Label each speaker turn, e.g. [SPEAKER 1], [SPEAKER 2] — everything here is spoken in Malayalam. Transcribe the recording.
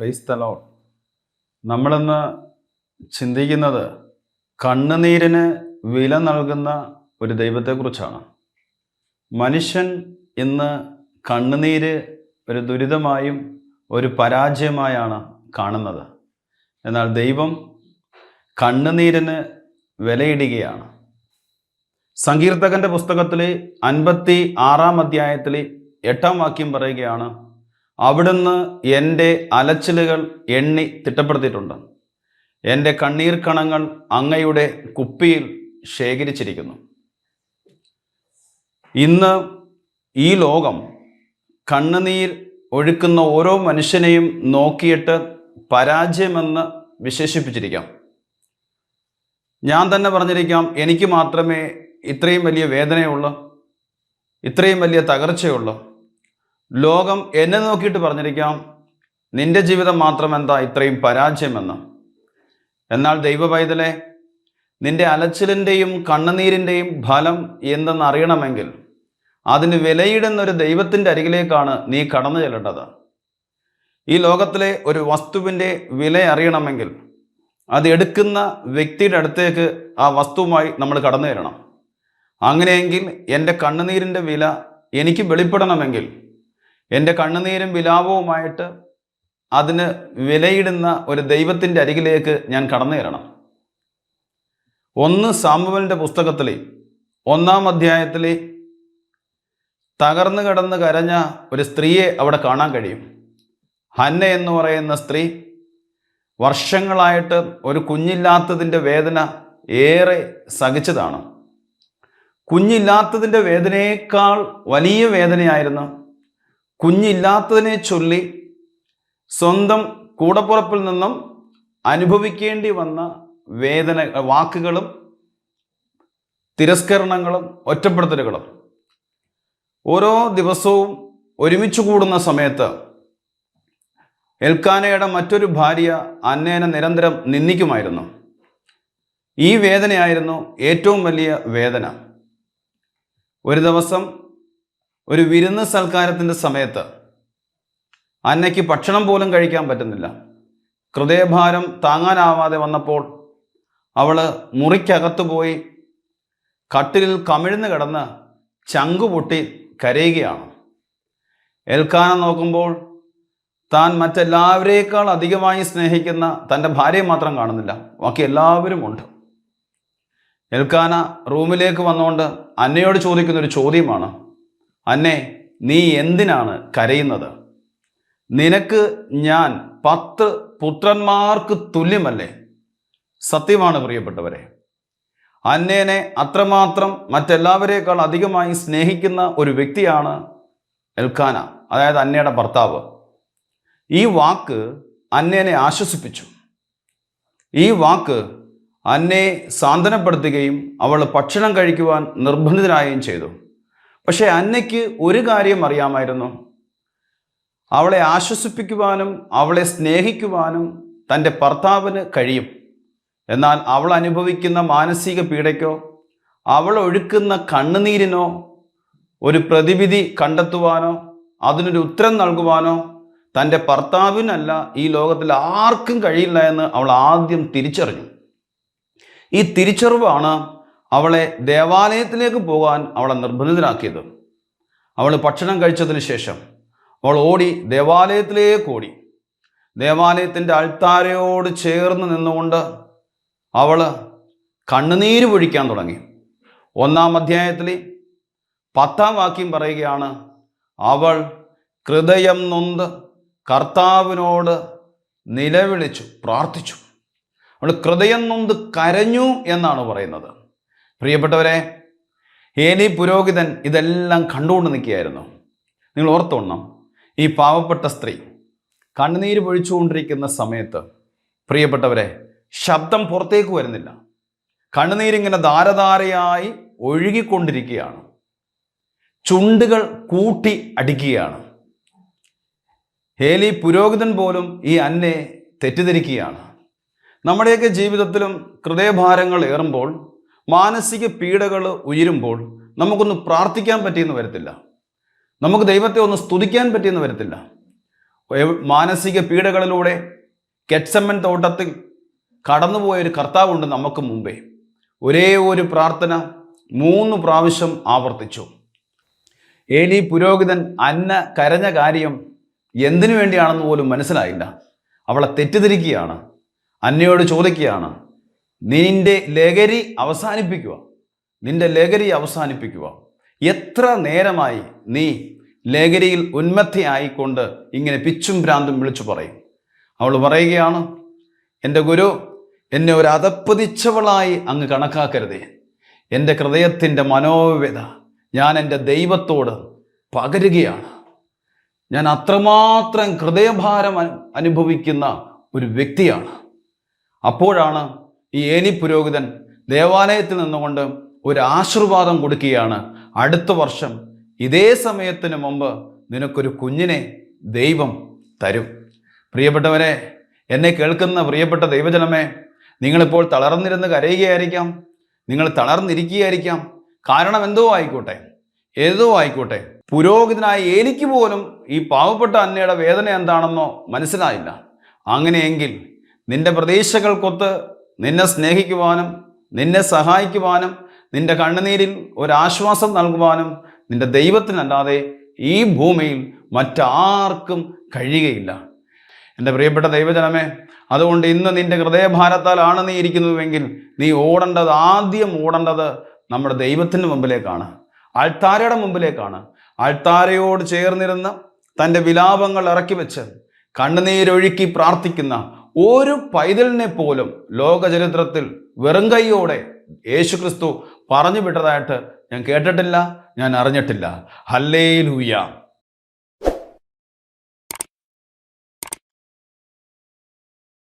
[SPEAKER 1] പ്രൈസ് തലോ നമ്മളിന്ന് ചിന്തിക്കുന്നത് കണ്ണുനീരിന് വില നൽകുന്ന ഒരു ദൈവത്തെക്കുറിച്ചാണ്. മനുഷ്യൻ ഇന്ന് കണ്ണുനീര് ഒരു ദുരിതമായും ഒരു പരാജയമായാണ് കാണുന്നത്. എന്നാൽ ദൈവം കണ്ണുനീരിന് വിലയിടുകയാണ്. സങ്കീർത്തകന്റെ പുസ്തകത്തിലെ അൻപത്തി ആറാം അധ്യായത്തിലെ എട്ടാം വാക്യം പറയുകയാണ് അവിടുന്ന് എന്റെ അലച്ചിലുകൾ എണ്ണി തിട്ടപ്പെടുത്തിയിട്ടുണ്ട്. എന്റെ കണ്ണീർ കണങ്ങൾ അങ്ങയുടെ കുപ്പിയിൽ ശേഖരിച്ചിരിക്കുന്നു. ഇന്ന് ഈ ലോകം കണ്ണുനീർ ഒഴുക്കുന്ന ഓരോ മനുഷ്യനെയും നോക്കിയിട്ട് പരാജയമെന്ന് വിശേഷിപ്പിച്ചിരിക്കാം. ഞാൻ തന്നെ പറഞ്ഞിരിക്കാം എനിക്ക് മാത്രമേ ഇത്രയും വലിയ വേദനയുള്ളൂ ഇത്രയും വലിയ തകർച്ചയുള്ളൂ. ലോകം എന്നെ നോക്കിയിട്ട് പറഞ്ഞിരിക്കാം നിന്റെ ജീവിതം മാത്രം എന്താ ഇത്രയും പരാജയമെന്ന്? എന്നാൽ ദൈവ പൈതലെ നിന്റെ അലച്ചിലിന്റെയും കണ്ണുനീരിന്റെയും ഫലം എന്തെന്ന് അറിയണമെങ്കിൽ അതിന് വിലയിടുന്ന ഒരു ദൈവത്തിന്റെ അരികിലേക്കാണ് നീ കടന്നു ചെല്ലേണ്ടത്. ഈ ലോകത്തിലെ ഒരു വസ്തുവിന്റെ വില അറിയണമെങ്കിൽ അത് എടുക്കുന്ന വ്യക്തിയുടെ അടുത്തേക്ക് ആ വസ്തുവുമായി നമ്മൾ കടന്നു തരണം അങ്ങനെയെങ്കിൽ എന്റെ കണ്ണുനീരിന്റെ വില എനിക്ക് വെളിപ്പെടണമെങ്കിൽ എന്റെ കണ്ണുനീരും വിലാപവുമായിട്ട് അതിന് വിലയിടുന്ന ഒരു ദൈവത്തിന്റെ അരികിലേക്ക് ഞാൻ കടന്നു കയറണം. ഒന്ന് സാമുവലിന്റെ പുസ്തകത്തിലെ ഒന്നാം അധ്യായത്തിലെ തകർന്നു കിടന്ന് കരഞ്ഞ ഒരു സ്ത്രീയെ അവിടെ കാണാൻ കഴിയും. ഹന്ന എന്ന് പറയുന്ന സ്ത്രീ വർഷങ്ങളായിട്ട് ഒരു കുഞ്ഞില്ലാത്തതിന്റെ വേദന ഏറെ സഹിച്ചതാണ്. കുഞ്ഞില്ലാത്തതിന്റെ വേദനയേക്കാൾ വലിയ വേദനയായിരുന്നു കുഞ്ഞില്ലാത്തതിനെ ചൊല്ലി സ്വന്തം കൂടപ്പുറപ്പിൽ നിന്നും അനുഭവിക്കേണ്ടി വന്ന വേദന വാക്കുകളും തിരസ്കരണങ്ങളും ഒറ്റപ്പെടുത്തലുകളും ഓരോ ദിവസവും ഒരുമിച്ച് കൂടുന്ന സമയത്ത് എൽക്കാനയുടെ മറ്റൊരു ഭാര്യ അന്നേനെ നിരന്തരം നിന്ദിക്കുമായിരുന്നു. ഈ വേദനയായിരുന്നു ഏറ്റവും വലിയ വേദന. ഒരു ദിവസം ഒരു വിരുന്ന് സൽക്കാരത്തിന്റെ സമയത്ത് അന്നയ്ക്ക് ഭക്ഷണം പോലും കഴിക്കാൻ പറ്റുന്നില്ല. ഹൃദയഭാരം താങ്ങാനാവാതെ വന്നപ്പോൾ അവൾ മുറിക്കകത്ത് പോയി കട്ടിലിൽ കമിഴ്ന്ന് കിടന്ന് ചങ്കുപൊട്ടി കരയുകയാണ്. ഏൽക്കാന നോക്കുമ്പോൾ താൻ മറ്റെല്ലാവരേക്കാൾ അധികമായി സ്നേഹിക്കുന്ന തന്റെ ഭാര്യയെ മാത്രം കാണുന്നില്ല. ബാക്കി എല്ലാവരും ഉണ്ട്. എൽക്കാന റൂമിലേക്ക് വന്നുകൊണ്ട് അന്നയോട് ചോദിക്കുന്ന ഒരു ചോദ്യമാണ്. അന്നെ നീ എന്തിനാണ് കരയുന്നത്? നിനക്ക് ഞാൻ പത്ത് പുത്രന്മാർക്ക് തുല്യമല്ലേ? സത്യമാണ് പ്രിയപ്പെട്ടവരെ. അന്നേനെ അത്രമാത്രം മറ്റെല്ലാവരേക്കാൾ അധികമായി സ്നേഹിക്കുന്ന ഒരു വ്യക്തിയാണ് എൽക്കാന അതായത് അന്നയുടെ ഭർത്താവ്. ഈ വാക്ക് അന്നേനെ ആശ്വസിപ്പിച്ചു. ഈ വാക്ക് അന്നെ സാന്ത്വനപ്പെടുത്തുകയും അവൾ ഭക്ഷണം കഴിക്കുവാൻ നിർബന്ധിതരായും ചെയ്തു. പക്ഷേ അന്നയ്ക്ക് ഒരു കാര്യം അറിയാമായിരുന്നു. അവളെ ആശ്വസിപ്പിക്കുവാനും അവളെ സ്നേഹിക്കുവാനും തന്റെ ഭർത്താവിന് കഴിയും. എന്നാൽ അവൾ അനുഭവിക്കുന്ന മാനസിക പീഡയ്ക്കോ അവൾ ഒഴുക്കുന്ന കണ്ണുനീരിനോ ഒരു പ്രതിവിധി കണ്ടെത്തുവാനോ അതിനൊരു ഉത്തരം നൽകുവാനോ തന്റെ ഭർത്താവിനല്ല ഈ ലോകത്തിൽ ആർക്കും കഴിയില്ല എന്ന് അവൾ ആദ്യം തിരിച്ചറിഞ്ഞു. ഈ തിരിച്ചറിവാണ് അവളെ ദേവാലയത്തിലേക്ക് പോകാൻ അവളെ നിർബന്ധിതനാക്കിയത്. അവൾ ഭക്ഷണം കഴിച്ചതിന് ശേഷം അവൾ ഓടി ദേവാലയത്തിലേക്ക് ഓടി. ദേവാലയത്തിന്റെ അൾത്താരയോട് ചേർന്ന് നിന്നുകൊണ്ട് അവൾ കണ്ണുനീര് പൊഴിക്കാൻ തുടങ്ങി. ഒന്നാം അധ്യായത്തിൽ പത്താം വാക്യം പറയുകയാണ് അവൾ ഹൃദയം നൊന്ത് കർത്താവിനോട് നിലവിളിച്ചു പ്രാർത്ഥിച്ചു. അവൾ ഹൃദയം നൊന്ത് കരഞ്ഞു എന്നാണ് പറയുന്നത്. പ്രിയപ്പെട്ടവരെ ഏലി പുരോഹിതൻ ഇതെല്ലാം കണ്ടുകൊണ്ട് നിൽക്കുകയായിരുന്നു. നിങ്ങൾ ഓർത്തോണം ഈ പാവപ്പെട്ട സ്ത്രീ കണ്ണുനീര് പൊഴിച്ചുകൊണ്ടിരിക്കുന്ന സമയത്ത് പ്രിയപ്പെട്ടവരെ ശബ്ദം പുറത്തേക്ക് വരുന്നില്ല. കണ്ണുനീരിങ്ങനെ ധാരധാരയായി ഒഴുകിക്കൊണ്ടിരിക്കുകയാണ്. ചുണ്ടുകൾ കൂട്ടി അടിക്കുകയാണ്. ഹേലി പുരോഹിതൻ പോലും ഈ അന്നെ തെറ്റിദ്ധരിക്കുകയാണ്. നമ്മുടെയൊക്കെ ജീവിതത്തിലും ഹൃദയഭാരങ്ങൾ ഏറുമ്പോൾ മാനസിക പീഡകൾ ഉയരുമ്പോൾ നമുക്കൊന്ന് പ്രാർത്ഥിക്കാൻ പറ്റിയെന്ന് വരത്തില്ല. നമുക്ക് ദൈവത്തെ ഒന്ന് സ്തുതിക്കാൻ പറ്റിയെന്ന് വരത്തില്ല. മാനസിക പീഡകളിലൂടെ കെറ്റ്സമ്മൻ തോട്ടത്തിൽ കടന്നുപോയ ഒരു കർത്താവുണ്ട് നമുക്ക് മുമ്പേ. ഒരേ ഒരു പ്രാർത്ഥന മൂന്ന് പ്രാവശ്യം ആവർത്തിച്ചു. ഏലി പുരോഹിതൻ അന്ന കരഞ്ഞ കാര്യം എന്തിനു വേണ്ടിയാണെന്ന് പോലും മനസ്സിലായില്ല. അവളെ തെറ്റിദ്ധരിക്കുകയാണ്. അന്നയോട് ചോദിക്കുകയാണ് നിന്റെ ലഹരി അവസാനിപ്പിക്കുക. നിന്റെ ലഹരി അവസാനിപ്പിക്കുക. എത്ര നേരമായി നീ ലഹരിയിൽ ഉന്മത്തയായിക്കൊണ്ട് ഇങ്ങനെ പിച്ചും ഭ്രാന്തും വിളിച്ചു പറയും. അവൾ പറയുകയാണ് എന്റെ ഗുരു എന്നെ ഒരു അതപ്പതിച്ചവളായി അങ്ങ് കണക്കാക്കരുതേ. എന്റെ ഹൃദയത്തിന്റെ മനോവ്യത ഞാൻ എന്റെ ദൈവത്തോട് പകരുകയാണ്. ഞാൻ അത്രമാത്രം ഹൃദയഭാരം അനുഭവിക്കുന്ന ഒരു വ്യക്തിയാണ്. അപ്പോഴാണ് ഈ ഏനി പുരോഹിതൻ ദേവാലയത്തിൽ നിന്നുകൊണ്ട് ഒരു ആശീർവാദം കൊടുക്കുകയാണ്. അടുത്ത വർഷം ഇതേ സമയത്തിന് മുമ്പ് നിനക്കൊരു കുഞ്ഞിനെ ദൈവം തരും. പ്രിയപ്പെട്ടവരെ എന്നെ കേൾക്കുന്ന പ്രിയപ്പെട്ട ദൈവജനമേ നിങ്ങളിപ്പോൾ തളർന്നിരുന്ന് കരയുകയായിരിക്കാം നിങ്ങൾ തളർന്നിരിക്കുകയായിരിക്കാം. കാരണം എന്തോ ആയിക്കോട്ടെ ഏതോ ആയിക്കോട്ടെ. പുരോഹിതനായ എനിക്ക് പോലും ഈ പാവപ്പെട്ട അന്നയുടെ വേദന എന്താണെന്നോ മനസ്സിലായില്ല. അങ്ങനെയെങ്കിൽ നിന്റെ പ്രതീക്ഷകൾക്കൊത്ത് നിന്നെ സ്നേഹിക്കുവാനും നിന്നെ സഹായിക്കുവാനും നിന്റെ കണ്ണുനീരിൽ ഒരാശ്വാസം നൽകുവാനും നിന്റെ ദൈവത്തിനല്ലാതെ ഈ ഭൂമിയിൽ മറ്റാർക്കും കഴിയുകയില്ല. എന്റെ പ്രിയപ്പെട്ട ദൈവജനമേ അതുകൊണ്ട് ഇന്ന് നിന്റെ ഹൃദയഭാരത്താലാണ് നീ ഇരിക്കുന്നതെങ്കിൽ നീ ഓടേണ്ടത് ആദ്യം ഓടേണ്ടത് നമ്മുടെ ദൈവത്തിന്റെ മുമ്പിലേക്കാണ് ആൾത്താരയുടെ മുമ്പിലേക്കാണ്. ആൾത്താരയോട് ചേർന്നിരുന്ന് തന്റെ വിലാപങ്ങൾ ഇറക്കി വെച്ച് കണ്ണുനീരൊഴുക്കി പ്രാർത്ഥിക്കുന്ന ഒരു പൈതലിനെ പോലും ലോകചരിത്രത്തിൽ വെറും കൈയോടെ യേശുക്രിസ്തു പറഞ്ഞു വിട്ടതായിട്ട് ഞാൻ കേട്ടിട്ടില്ല ഞാൻ അറിഞ്ഞിട്ടില്ല. ഹല്ലേ ലൂയ